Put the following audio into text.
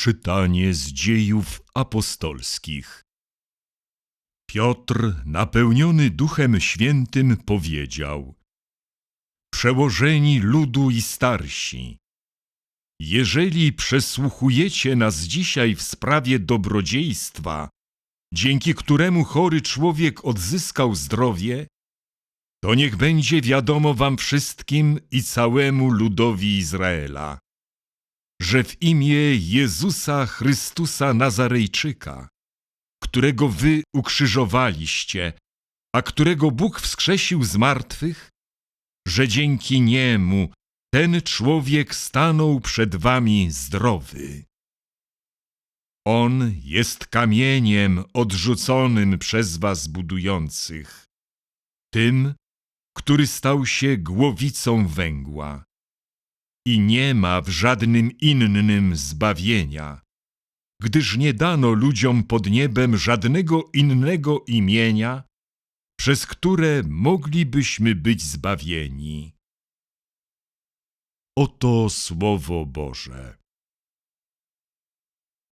Czytanie z dziejów apostolskich. Piotr, napełniony Duchem Świętym, powiedział: Przełożeni ludu i starsi, jeżeli przesłuchujecie nas dzisiaj w sprawie dobrodziejstwa, dzięki któremu chory człowiek odzyskał zdrowie, to niech będzie wiadomo wam wszystkim i całemu ludowi Izraela, że w imię Jezusa Chrystusa Nazarejczyka, którego wy ukrzyżowaliście, a którego Bóg wskrzesił z martwych, że dzięki niemu ten człowiek stanął przed wami zdrowy. On jest kamieniem odrzuconym przez was budujących, tym, który stał się głowicą węgła. I nie ma w żadnym innym zbawienia, gdyż nie dano ludziom pod niebem żadnego innego imienia, przez które moglibyśmy być zbawieni. Oto Słowo Boże.